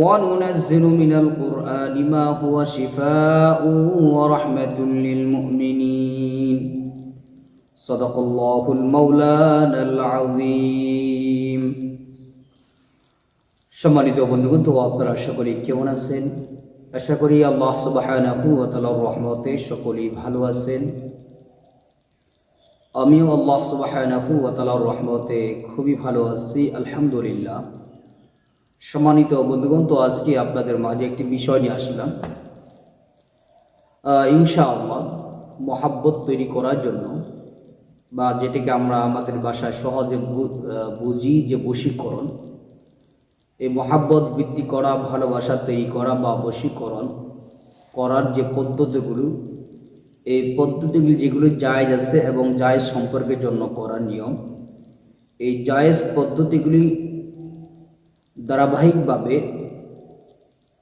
وننزل من القرآن ما هو شفاء ورحمة للمؤمنين صدق الله المولانا العظيم সম্মানিত বন্ধুগণ তো আপনারা আশা করি কেমন আছেন আশা করি আল্লাহ সুবহানাহু ওয়া তাআলার রহমতে সকলেই ভালো আছেন আমিও আল্লাহ সুবহানাহু ওয়া তাআলার রহমতে খুবই ভালো আছি আলহামদুলিল্লাহ সম্মানিত বন্ধুগণ, তো আজকে আপনাদের মাঝে একটি বিষয় নিয়ে আসলাম। ইনশাআল্লাহ মহাব্বত তৈরি করার জন্য বা যেটাকে আমরা আমাদের ভাষায় সহজে বুঝি যে বশীকরণ। এই মহাব্বত বৃদ্ধি করা, ভালোবাসা তৈরি করা বা বশীকরণ করার যে পদ্ধতিগুলো, এই পদ্ধতিগুলি যেগুলো জায়েজ আছে এবং জায়েজ সম্পর্কের জন্য করার নিয়ম, এই জায়েজ পদ্ধতিগুলি ধারাবাহিকভাবে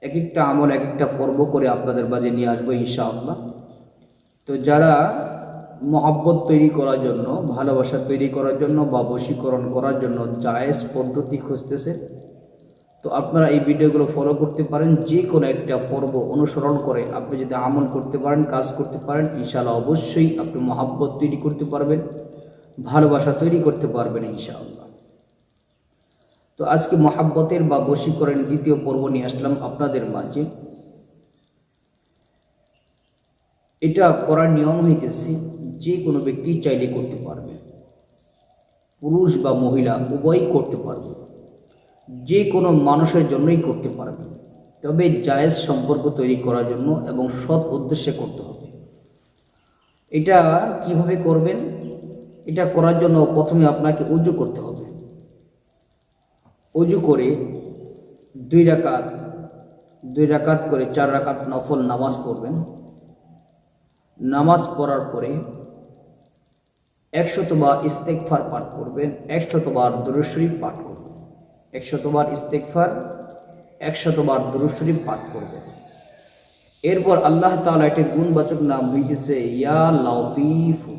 এক একটা আমল এক একটা পর্ব করে আপনাদের মাঝে নিয়ে আসব ইনশাআল্লাহ। তো যারা মহাব্বত তৈরি করার জন্য, ভালোবাসা তৈরি করার জন্য বা বশীকরণ করার জন্য জায়েজ পদ্ধতি খুঁজতেছে, তো আপনারা এই ভিডিওগুলো ফলো করতে পারেন। যে কোনো একটা পর্ব অনুসরণ করে আপনি যদি আমল করতে পারেন, কাজ করতে পারেন, ইনশাআল্লাহ অবশ্যই আপনি মহাব্বত তৈরি করতে পারবেন, ভালোবাসা তৈরি করতে পারবেন ইনশাআল্লাহ। তো আজকে মহাব্বতের বা বশীকরণের দ্বিতীয় পর্ব নিয়ে আসলাম আপনাদের মাঝে। এটা করার নিয়ম হইতেছে, যে কোনো ব্যক্তি চাইলে করতে পারবে। পুরুষ বা মহিলা উভয়ই করতে পারবে। যে কোনো মানুষের জন্যই করতে পারবে। তবে জায়েজ সম্পর্ক তৈরি করার জন্য এবং সৎ উদ্দেশ্যে করতে হবে। এটা কীভাবে করবেন? এটা করার জন্য প্রথমে আপনাকে উজু করতে হবে। অজু করে দুই রাকাত দুই রাকাত করে চার রাকাত নফল নামাজ পড়বেন। নামাজ পড়ার পরে একশতবার ইস্তেকফার পাঠ করবেন, একশতবার দুরুশরীফ পাঠ করবেন, একশতবার ইস্তেকফার একশতবার দুরুশরীফ পাঠ করবেন। এরপর আল্লাহ তাআলা একটি গুণবাচক নাম হইতেছে ইয়া লাউতিফু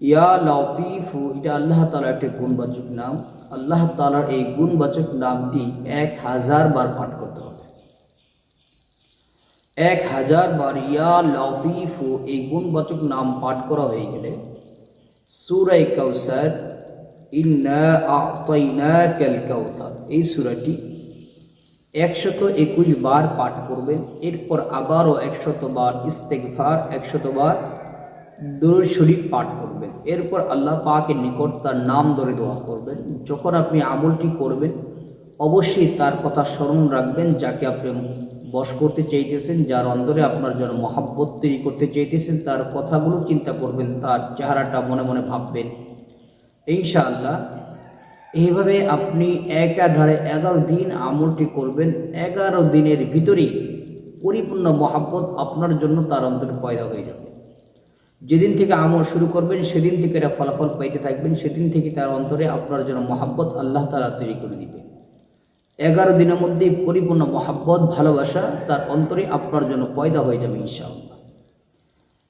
ইয়া লাতিফু, এটা আল্লাহ তালার একটি গুণবাচক নাম। আল্লাহ তালার এই গুণবাচক নামটি এক হাজার বার পাঠ করতে হবে। এক হাজার বার ইয়া লাতিফু, এই গুণবাচক নাম পাঠ করা হয়ে গেলে সুরাই কাউসার এই সূরাটি একশত একুশ বার পাঠ করবেন। এরপর আবারও একশত বার ইস্তেগফার, একশত বার দরুদ শরীফ পাঠ করবেন। এরপর আল্লাহ পাকের নিকট তার নাম ধরে দোয়া করবেন। যখন আপনি আমলটি করবেন, অবশ্যই তার কথা স্মরণ রাখবেন, যাকে আপনি বশ করতে চাইতেছেন, যার অন্তরে আপনার জন্য মহাব্বত তৈরি করতে চাইতেছেন, তার কথাগুলো চিন্তা করবেন, তার চেহারাটা মনে মনে ভাববেন। ইনশাআল্লাহ, এইভাবে আপনি একাধারে এগারো দিন আমলটি করবেন। এগারো দিনের ভিতরেই পরিপূর্ণ মহাব্বত আপনার জন্য তার অন্তরে পয়দা হয়ে যাবে। যেদিন থেকে আমল শুরু করবেন, সেদিন থেকে এটা ফলাফল পাইতে থাকবেন, সেদিন থেকে তার অন্তরে আপনার জন্য মহাব্বত আল্লাহ তালা তৈরি করে দিবে এগারো দিনের মধ্যেই পরিপূর্ণ মহাব্বত, ভালোবাসা তার অন্তরে আপনার জন্য পয়দা হয়ে যাবে ইনশাআল্লাহ।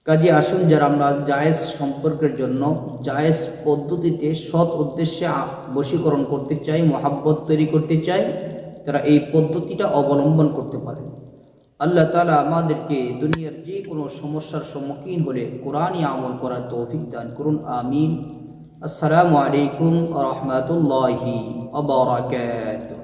কাজে আসুন যারা আমরা জায়েজ সম্পর্কের জন্য, জায়েজ পদ্ধতিতে সৎ উদ্দেশ্যে বশীকরণ করতে চাই, মহাব্বত তৈরি করতে চাই, তারা এই পদ্ধতিটা অবলম্বন করতে পারে আল্লাহ তালা আমাদেরকে দুনিয়ার যে কোনো সমস্যার সম্মুখীন হলে কোরআনই আমল করার তৌফিক দান করুন আমিন। আসসালামু আলাইকুম রহমতুল্লাহি আবরাকাতুহ